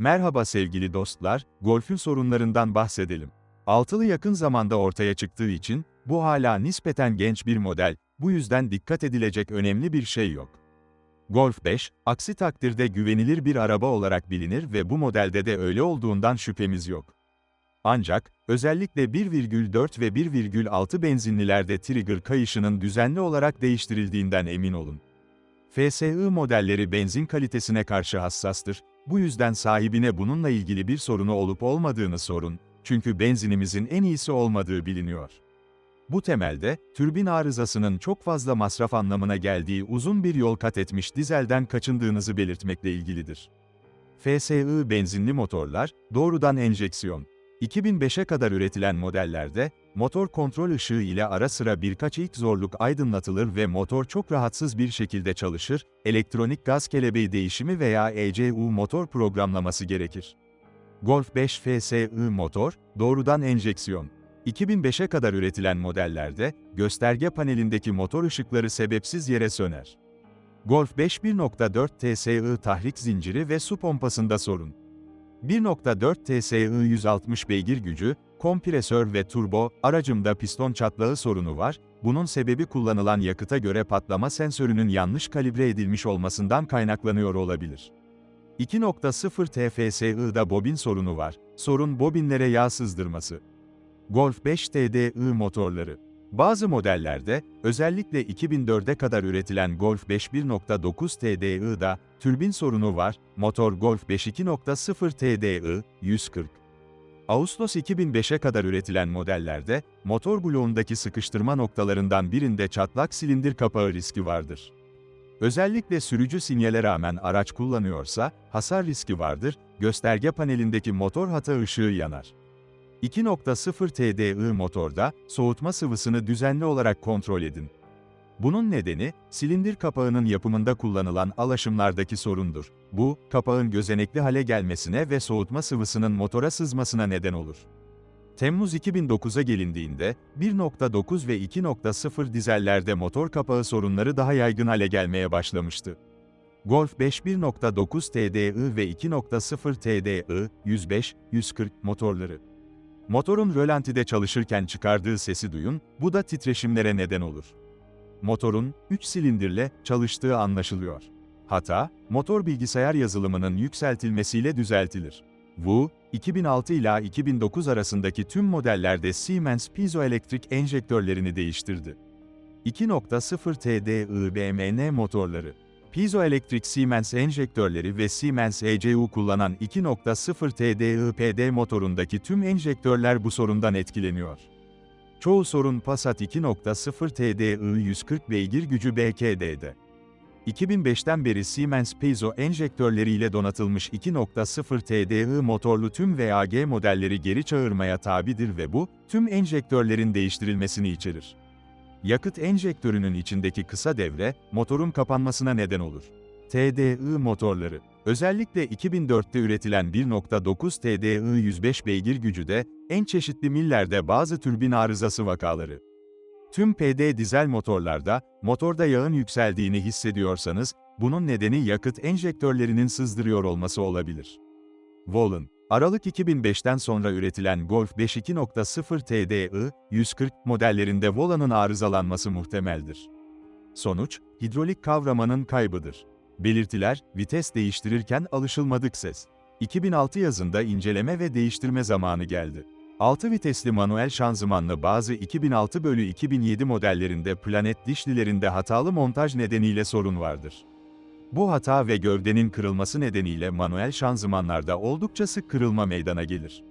Merhaba sevgili dostlar, Golf'ün sorunlarından bahsedelim. Altılı yakın zamanda ortaya çıktığı için, bu hala nispeten genç bir model, bu yüzden dikkat edilecek önemli bir şey yok. Golf 5, aksi takdirde güvenilir bir araba olarak bilinir ve bu modelde de öyle olduğundan şüphemiz yok. Ancak, özellikle 1,4 ve 1,6 benzinlilerde trigger kayışının düzenli olarak değiştirildiğinden emin olun. FSI modelleri benzin kalitesine karşı hassastır, bu yüzden sahibine bununla ilgili bir sorunu olup olmadığını sorun, çünkü benzinimizin en iyisi olmadığı biliniyor. Bu temelde, türbin arızasının çok fazla masraf anlamına geldiği uzun bir yol kat etmiş dizelden kaçındığınızı belirtmekle ilgilidir. FSI benzinli motorlar, doğrudan enjeksiyon. 2005'e kadar üretilen modellerde, motor kontrol ışığı ile ara sıra birkaç ilk zorluk aydınlatılır ve motor çok rahatsız bir şekilde çalışır, elektronik gaz kelebeği değişimi veya ECU motor programlaması gerekir. Golf 5 FSI motor, doğrudan enjeksiyon. 2005'e kadar üretilen modellerde, gösterge panelindeki motor ışıkları sebepsiz yere söner. Golf 5 1.4 TSI tahrik zinciri ve su pompasında sorun. 1.4 TSI 160 beygir gücü, kompresör ve turbo, aracımda piston çatlağı sorunu var, bunun sebebi kullanılan yakıta göre patlama sensörünün yanlış kalibre edilmiş olmasından kaynaklanıyor olabilir. 2.0 TFSI'da bobin sorunu var, sorun bobinlere yağ sızdırması. Golf 5 TDI motorları bazı modellerde, özellikle 2004'e kadar üretilen Golf 5 1.9 TDI'da, türbin sorunu var, motor Golf 5 2.0 TDI, 140. Ağustos 2005'e kadar üretilen modellerde, motor bloğundaki sıkıştırma noktalarından birinde çatlak silindir kapağı riski vardır. Özellikle sürücü sinyale rağmen araç kullanıyorsa, hasar riski vardır, gösterge panelindeki motor hata ışığı yanar. 2.0 TDI motorda, soğutma sıvısını düzenli olarak kontrol edin. Bunun nedeni, silindir kapağının yapımında kullanılan alaşımlardaki sorundur. Bu, kapağın gözenekli hale gelmesine ve soğutma sıvısının motora sızmasına neden olur. Temmuz 2009'a gelindiğinde, 1.9 ve 2.0 dizellerde motor kapağı sorunları daha yaygın hale gelmeye başlamıştı. Golf 5 1.9 TDI ve 2.0 TDI, 105-140 motorları. Motorun rölantide çalışırken çıkardığı sesi duyun, bu da titreşimlere neden olur. Motorun, 3 silindirle, çalıştığı anlaşılıyor. Hata, motor bilgisayar yazılımının yükseltilmesiyle düzeltilir. Bu, 2006 ila 2009 arasındaki tüm modellerde Siemens piezoelektrik enjektörlerini değiştirdi. 2.0 TDI BMN motorları Piezoelektrik Siemens enjektörleri ve Siemens ECU kullanan 2.0 TDI-PD motorundaki tüm enjektörler bu sorundan etkileniyor. Çoğu sorun Passat 2.0 TDI 140 beygir gücü BKD'de. 2005'ten beri Siemens Piezo enjektörleriyle donatılmış 2.0 TDI motorlu tüm VAG modelleri geri çağırmaya tabidir ve bu, tüm enjektörlerin değiştirilmesini içerir. Yakıt enjektörünün içindeki kısa devre, motorun kapanmasına neden olur. TDI motorları Özellikle 2004'te üretilen 1.9 TDI 105 beygir gücüde, en çeşitli millerde bazı türbin arızası vakaları. Tüm PD dizel motorlarda, motorda yağın yükseldiğini hissediyorsanız, bunun nedeni yakıt enjektörlerinin sızdırıyor olması olabilir. Volun Aralık 2005'ten sonra üretilen Golf 5 2.0 TDI, 140 modellerinde volanın arızalanması muhtemeldir. Sonuç, hidrolik kavramanın kaybıdır. Belirtiler, vites değiştirirken alışılmadık ses. 2006 yazında inceleme ve değiştirme zamanı geldi. 6 vitesli manuel şanzımanlı bazı 2006 bölü 2007 modellerinde planet dişlilerinde hatalı montaj nedeniyle sorun vardır. Bu hata ve gövdenin kırılması nedeniyle manuel şanzımanlarda oldukça sık kırılma meydana gelir.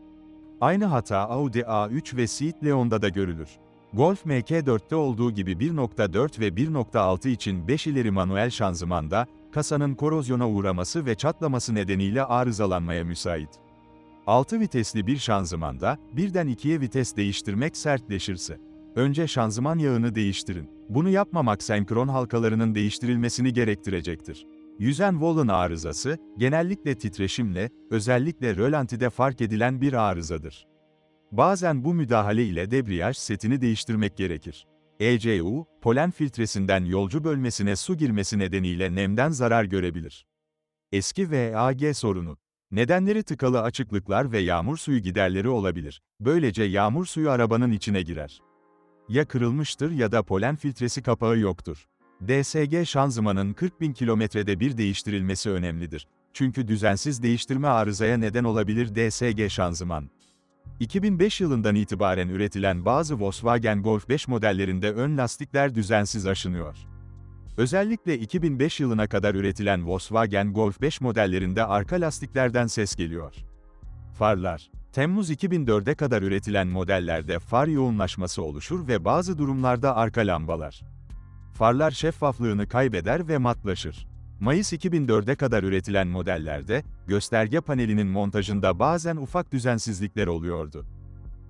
Aynı hata Audi A3 ve Seat Leon'da da görülür. Golf MK4'te olduğu gibi 1.4 ve 1.6 için 5 ileri manuel şanzımanda, kasanın korozyona uğraması ve çatlaması nedeniyle arızalanmaya müsait. 6 vitesli bir şanzımanda, birden ikiye vites değiştirmek sertleşirse, önce şanzıman yağını değiştirin. Bunu yapmamak senkron halkalarının değiştirilmesini gerektirecektir. Yüzen Volun arızası, genellikle titreşimle, özellikle rölantide fark edilen bir arızadır. Bazen bu müdahale ile debriyaj setini değiştirmek gerekir. ECU, polen filtresinden yolcu bölmesine su girmesi nedeniyle nemden zarar görebilir. Eski VAG sorunu Nedenleri tıkalı açıklıklar ve yağmur suyu giderleri olabilir. Böylece yağmur suyu arabanın içine girer. Ya kırılmıştır ya da polen filtresi kapağı yoktur. DSG şanzımanın 40 bin kilometrede bir değiştirilmesi önemlidir. Çünkü düzensiz değiştirme arızaya neden olabilir DSG şanzıman. 2005 yılından itibaren üretilen bazı Volkswagen Golf 5 modellerinde ön lastikler düzensiz aşınıyor. Özellikle 2005 yılına kadar üretilen Volkswagen Golf 5 modellerinde arka lastiklerden ses geliyor. Farlar Temmuz 2004'e kadar üretilen modellerde far yoğunlaşması oluşur ve bazı durumlarda arka lambalar. Farlar şeffaflığını kaybeder ve matlaşır. Mayıs 2004'e kadar üretilen modellerde, gösterge panelinin montajında bazen ufak düzensizlikler oluyordu.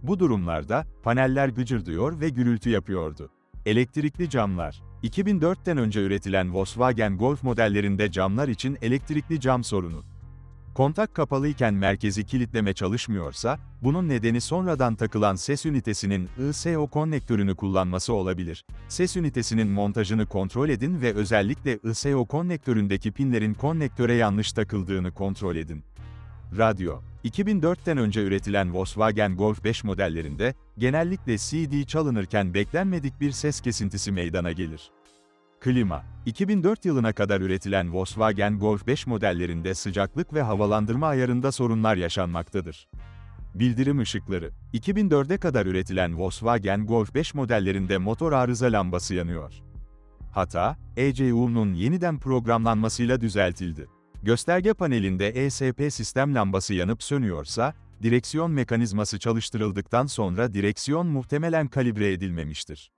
Bu durumlarda, paneller gıcırdıyor ve gürültü yapıyordu. Elektrikli camlar 2004'ten önce üretilen Volkswagen Golf modellerinde camlar için elektrikli cam sorunu. Kontak kapalıyken merkezi kilitleme çalışmıyorsa, bunun nedeni sonradan takılan ses ünitesinin ISO konnektörünü kullanması olabilir. Ses ünitesinin montajını kontrol edin ve özellikle ISO konnektöründeki pinlerin konnektöre yanlış takıldığını kontrol edin. Radyo 2004'ten önce üretilen Volkswagen Golf 5 modellerinde, genellikle CD çalınırken beklenmedik bir ses kesintisi meydana gelir. Klima 2004 yılına kadar üretilen Volkswagen Golf 5 modellerinde sıcaklık ve havalandırma ayarında sorunlar yaşanmaktadır. Bildirim ışıkları 2004'e kadar üretilen Volkswagen Golf 5 modellerinde motor arıza lambası yanıyor. Hata, ECU'nun yeniden programlanmasıyla düzeltildi. Gösterge panelinde ESP sistem lambası yanıp sönüyorsa, direksiyon mekanizması çalıştırıldıktan sonra direksiyon muhtemelen kalibre edilmemiştir.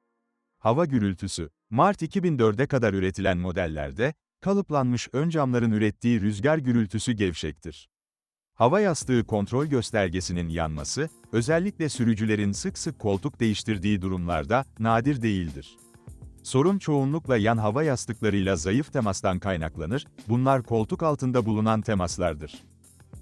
Hava gürültüsü Mart 2004'e kadar üretilen modellerde, kalıplanmış ön camların ürettiği rüzgar gürültüsü gevşektir. Hava yastığı kontrol göstergesinin yanması, özellikle sürücülerin sık sık koltuk değiştirdiği durumlarda, nadir değildir. Sorun çoğunlukla yan hava yastıklarıyla zayıf temastan kaynaklanır, bunlar koltuk altında bulunan temaslardır.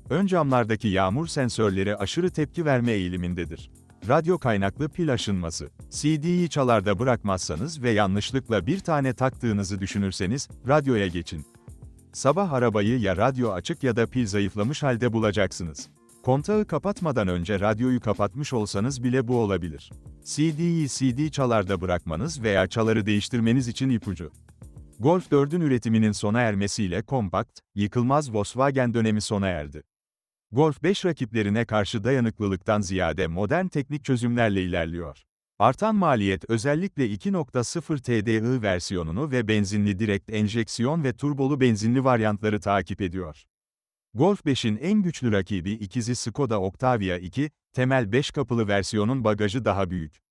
Ön camlardaki yağmur sensörleri aşırı tepki verme eğilimindedir. Radyo kaynaklı pil aşınması. CD'yi çalarda bırakmazsanız ve yanlışlıkla bir tane taktığınızı düşünürseniz, radyoya geçin. Sabah arabayı ya radyo açık ya da pil zayıflamış halde bulacaksınız. Kontağı kapatmadan önce radyoyu kapatmış olsanız bile bu olabilir. CD'yi CD çalarda bırakmanız veya çaları değiştirmeniz için ipucu. Golf 4'ün üretiminin sona ermesiyle kompakt, yıkılmaz Volkswagen dönemi sona erdi. Golf 5 rakiplerine karşı dayanıklılıktan ziyade modern teknik çözümlerle ilerliyor. Artan maliyet özellikle 2.0 TDI versiyonunu ve benzinli direkt enjeksiyon ve turbolu benzinli varyantları takip ediyor. Golf 5'in en güçlü rakibi ikizi Skoda Octavia 2, temel 5 kapılı versiyonun bagajı daha büyük.